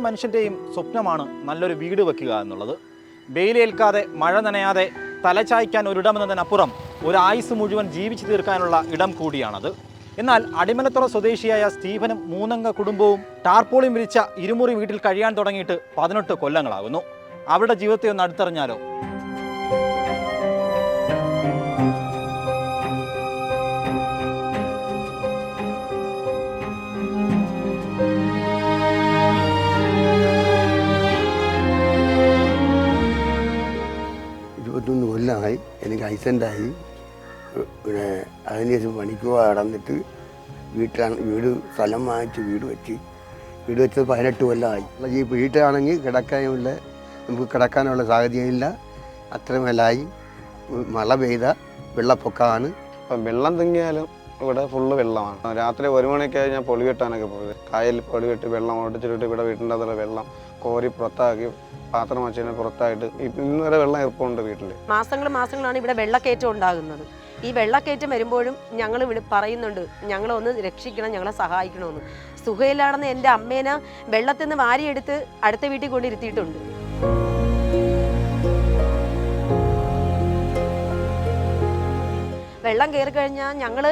മനുഷ്യന്റെയും സ്വപ്നമാണ് നല്ലൊരു വീട് വെക്കുക എന്നുള്ളത്. വെയിലേൽക്കാതെ മഴ നനയാതെ തലചായ്ക്കാൻ ഒരിടമെന്നതിനപ്പുറം ഒരു ആയുസ് മുഴുവൻ ജീവിച്ചു തീർക്കാനുള്ള ഇടം കൂടിയാണത്. എന്നാൽ അടിമലത്തുറ സ്വദേശിയായ സ്റ്റീഫനും മൂന്നംഗ കുടുംബവും ടാർപോളിയും വിരിച്ച ഇരുമുറി വീട്ടിൽ കഴിയാൻ തുടങ്ങിയിട്ട് പതിനെട്ട് കൊല്ലങ്ങളാകുന്നു. അവരുടെ ജീവിതത്തെ ഒന്ന് അടുത്തറിഞ്ഞാലോ? ആക്സിഡന്റായി പിന്നെ അതിനുശേഷം പണിക്ക് കടന്നിട്ട് വീട്ടിലാണ് വീട് സ്ഥലം വാങ്ങിച്ച് വീട് വെച്ച്. വീട് വെച്ചത് പതിനെട്ട് കൊല്ലമായി ഈ വീട്ടിലാണെങ്കിൽ കിടക്കാനുള്ള നമുക്ക് കിടക്കാനുള്ള സാഹചര്യമില്ല. അത്രമേലായി മേലായി. മഴ പെയ്ത വെള്ളപ്പൊക്കമാണ്. ഇപ്പം വെള്ളം തിങ്ങിയാലും ഇവിടെ ഫുള്ള് വെള്ളമാണ്. രാത്രി ഒരു മണിയൊക്കെ ആയി ഞാൻ പൊളി കെട്ടാനൊക്കെ പോയത്. കായലിൽ പൊളി കെട്ട് വെള്ളം ഓടിച്ചിട്ട് ഇവിടെ വീട്ടിന്റെ അതുള്ള വെള്ളം കോരി പുറത്താക്കി പാത്രം വെച്ചതിന് പുറത്തായിട്ട് ഇന്ന് വരെ വെള്ളം ഇറപ്പുണ്ട് വീട്ടിൽ മാസങ്ങൾ മാസങ്ങളാണ് ഇവിടെ വെള്ളക്കയറ്റം ഉണ്ടാകുന്നത്. ഈ വെള്ളക്കയറ്റം വരുമ്പോഴും ഞങ്ങൾ ഇവിടെ പറയുന്നുണ്ട് ഞങ്ങളെ ഒന്ന് രക്ഷിക്കണം ഞങ്ങളെ സഹായിക്കണമെന്ന് സുഖയിലാണെന്ന് എന്റെ അമ്മേനെ വെള്ളത്തിൽ നിന്ന് വാരിയെടുത്ത് അടുത്ത വീട്ടിൽ കൊണ്ടിരുത്തിയിട്ടുണ്ട്. വെള്ളം കയറി കഴിഞ്ഞാൽ ഞങ്ങൾ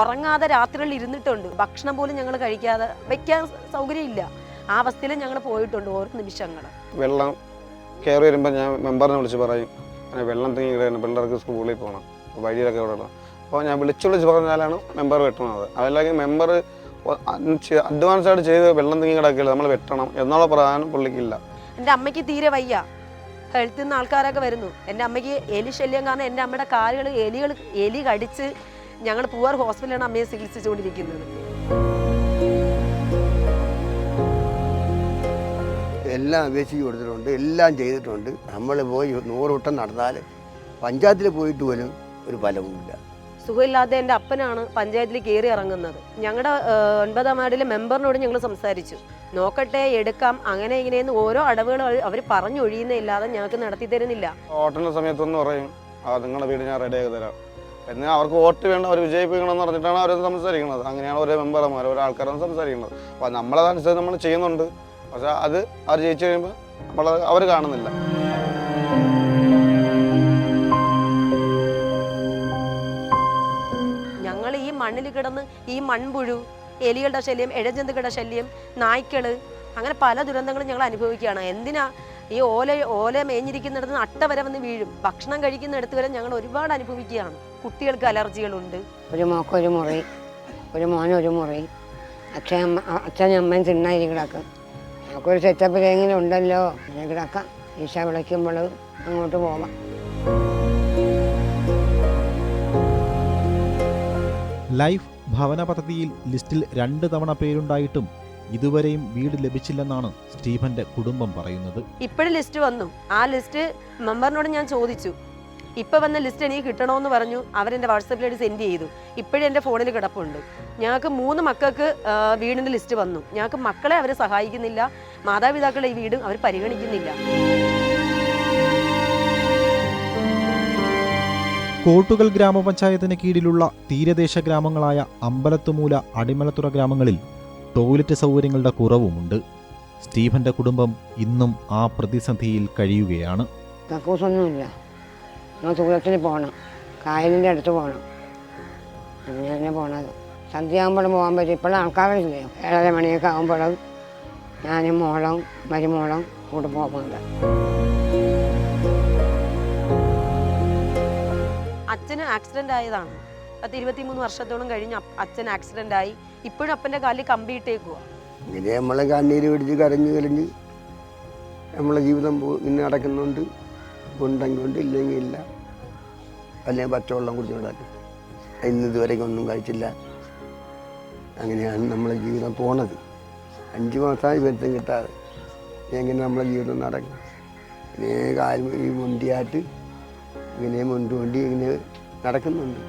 ഉറങ്ങാതെ രാത്രികളിൽ ഇരുന്നിട്ടുണ്ട്. ഭക്ഷണം പോലും ഞങ്ങൾ കഴിക്കാതെ വെക്കാൻ സൗകര്യമില്ല. ആ അവസ്ഥയിൽ ഞങ്ങൾ പോയിട്ടുണ്ട് ഓരോ നിമിഷങ്ങൾ വെള്ളം കയറി വരുമ്പോൾ ഞാൻ മെമ്പറിനെ വിളിച്ച് പറയും അങ്ങനെ വെള്ളം തിങ്ങി കിടക്കുന്നു പിള്ളേർക്ക് സ്കൂളിൽ പോകണം വഴിയിലൊക്കെ ഇവിടെ ഉള്ളത് അപ്പോൾ ഞാൻ വിളിച്ചു വിളിച്ച് പറഞ്ഞാലാണ് മെമ്പർ വെട്ടുന്നത്. അതല്ലെങ്കിൽ മെമ്പർ അഡ്വാൻസ് ആയിട്ട് ചെയ്ത് വെള്ളം തിങ്ങി കിടക്കില്ല നമ്മൾ വെട്ടണം എന്നുള്ള പ്രധാനം പുള്ളിക്കില്ല. എന്റെ അമ്മയ്ക്ക് തീരെ വയ്യ. ഹെൽത്തിൽ നിന്ന് ആൾക്കാരൊക്കെ വരുന്നു. എന്റെ അമ്മയ്ക്ക് എലി ശല്യം കാരണം എന്റെ അമ്മയുടെ കാലുകൾ എലികൾ എലി കടിച്ച് ഞങ്ങൾ പൂവാർ ഹോസ്പിറ്റലിലാണ് അമ്മയെ ചികിത്സിച്ചുകൊണ്ടിരിക്കുന്നത്. എല്ലാം അപേക്ഷിച്ച് കൊടുത്തിട്ടുണ്ട് എല്ലാം ചെയ്തിട്ടുണ്ട്. നമ്മൾ പോയി നൂറ് വട്ടം നടന്നാൽ പഞ്ചായത്തിൽ പോയിട്ട് പോലും ഒരു ഫലവുമില്ല. സുഖമില്ലാത്ത എന്റെ അപ്പനാണ് പഞ്ചായത്തിൽ കയറി ഇറങ്ങുന്നത്. ഞങ്ങളുടെ ഒൻപതാം വാർഡിലെ മെമ്പറിനോട് ഞങ്ങൾ സംസാരിച്ചു. നോക്കട്ടെ എടുക്കാം അങ്ങനെ ഇങ്ങനെയെന്ന് ഓരോ അടവുകൾ അവർ പറഞ്ഞൊഴിയുന്നില്ലാതെ ഞങ്ങൾക്ക് നടത്തി തരുന്നില്ല. വോട്ടിന്റെ സമയത്തൊന്നും പറയും ആ നിങ്ങളുടെ വീട് ഞാൻ റെഡി ആക്കി തരാം. എന്നാൽ അവർക്ക് വോട്ട് വേണം അവർ വിജയിപ്പിക്കണം എന്ന് പറഞ്ഞിട്ടാണ് അവർ സംസാരിക്കുന്നത്. അങ്ങനെയാണ് ഓരോ മെമ്പർമാർ ഓരോ ആൾക്കാരാണ് സംസാരിക്കുന്നത്. അപ്പോൾ നമ്മളതനുസരിച്ച് നമ്മൾ ചെയ്യുന്നുണ്ട്. പക്ഷേ അത് അവർ ജയിച്ചു കഴിയുമ്പോൾ നമ്മൾ അവർ കാണുന്നില്ല. ഞങ്ങൾ ഈ മണ്ണിൽ കിടന്ന് ഈ മൺപുഴു എലികളുടെ ശല്യം ഇഴജന്തുക്കളുടെ ശല്യം നായ്ക്കൾ അങ്ങനെ പല ദുരന്തങ്ങളും ഞങ്ങൾ അനുഭവിക്കുകയാണ്. എന്തിനാ ഈ ഓല ഓല മേഞ്ഞിരിക്കുന്നിടത്ത് നിന്ന് അട്ട വരെ വന്ന് വീഴും? ഭക്ഷണം കഴിക്കുന്നിടത്ത് വരെ ഞങ്ങൾ ഒരുപാട് അനുഭവിക്കുകയാണ്. കുട്ടികൾക്ക് അലർജികളുണ്ട്. ഒരു മോക്ക് ഒരു മുറി ഒരു മോൻ ഒരു മുറി അച്ഛൻ അമ്മ അച്ഛനും അമ്മയും തിന്നായിരിക്കും കിടക്കും. നമുക്കൊരു സെറ്റപ്പ് എങ്ങനെ ഉണ്ടല്ലോ അങ്ങനെ കിടക്കാം. ഈശ വിളിക്കുമ്പോൾ അങ്ങോട്ട് പോവാം. ലൈഫ് ഭവന പദ്ധതിയിൽ ലിസ്റ്റിൽ രണ്ട് തവണ പേരുണ്ടായിട്ടും ഇതുവരെയും വീട് ലഭിച്ചില്ലെന്നാണ് സ്റ്റീഫന്റെ കുടുംബം പറയുന്നത്. ഇപ്പോഴും ലിസ്റ്റ് വന്നു. ആ ലിസ്റ്റ് മെമ്പറിനോട് ഞാൻ ചോദിച്ചു. ഇപ്പൊ വന്ന ലിസ്റ്റ് എനിക്ക് കിട്ടണമെന്ന് പറഞ്ഞു അവരെന്റെ വാട്സപ്പിലേക്ക് സെൻഡ് ചെയ്തു. ഇപ്പോഴും എന്റെ ഫോണിൽ കിടപ്പുണ്ട്. ഞങ്ങൾക്ക് മൂന്ന് മക്കൾക്ക് വീടിന്റെ ലിസ്റ്റ് വന്നു. ഞങ്ങൾക്ക് മക്കളെ അവർ സഹായിക്കുന്നില്ല. മാതാപിതാക്കളെ ഈ വീടും അവർ പരിഗണിക്കുന്നില്ല. കോട്ടുകൽ ഗ്രാമപഞ്ചായത്തിന് കീഴിലുള്ള തീരദേശ ഗ്രാമങ്ങളായ അമ്പലത്തുമൂല അടിമലത്തുറ ഗ്രാമങ്ങളിൽ ടോയ്ലറ്റ് സൗകര്യങ്ങളുടെ കുറവുമുണ്ട്. സ്റ്റീഫന്റെ കുടുംബം ഇന്നും ആ പ്രതിസന്ധിയിൽ കഴിയുകയാണ്. കക്കൂസൊന്നുമില്ല. നമ്മൾ ദൂരത്തിന് പോകണം. കായലിന്റെ അടുത്ത് പോകണം. അങ്ങനെ തന്നെ പോണത്. സന്ധ്യ ആകുമ്പോഴും പോകാൻ പറ്റും. ഇപ്പോഴും ആൾക്കാരില്ലേ? ഏഴര മണിയൊക്കെ ആകുമ്പോഴും ഞാനും മോളും മരുമോളും കൂടെ പോകുന്നുണ്ട്. അച്ഛന് ആക്സിഡന്റ് ആയതാണ്. പത്ത് ഇരുപത്തിമൂന്ന് വർഷത്തോളം കഴിഞ്ഞ് അച്ഛൻ ആക്സിഡന്റ് ആയി. ഇപ്പോഴും അപ്പന്റെ കാലിൽ കമ്പിയിട്ടേക്കുക ഇങ്ങനെ നമ്മളെ കണ്ണീര് പിടിച്ച് കരഞ്ഞു കരഞ്ഞ് നമ്മളെ ജീവിതം ഇങ്ങനെ നടക്കുന്നുണ്ട്. ഉണ്ടെങ്കിൽ ഉണ്ട് ഇല്ലെങ്കിൽ ഇല്ല അല്ലെങ്കിൽ പച്ചവെള്ളം കുടിച്ച് കിടക്കും. ഇന്ന് ഇതുവരെയും ഒന്നും കഴിച്ചില്ല. അങ്ങനെയാണ് നമ്മളെ ജീവിതം പോണത്. അഞ്ച് മാസമായി വരുത്തം കിട്ടാതെ. എങ്ങനെ നമ്മളെ ജീവിതം നടക്കും? ഇങ്ങനെ കാലം ഈ മുണ്ടിയായിട്ട് ഇങ്ങനെ മുണ്ടുകൊണ്ടി ഇങ്ങനെ നടക്കുന്നുണ്ട്.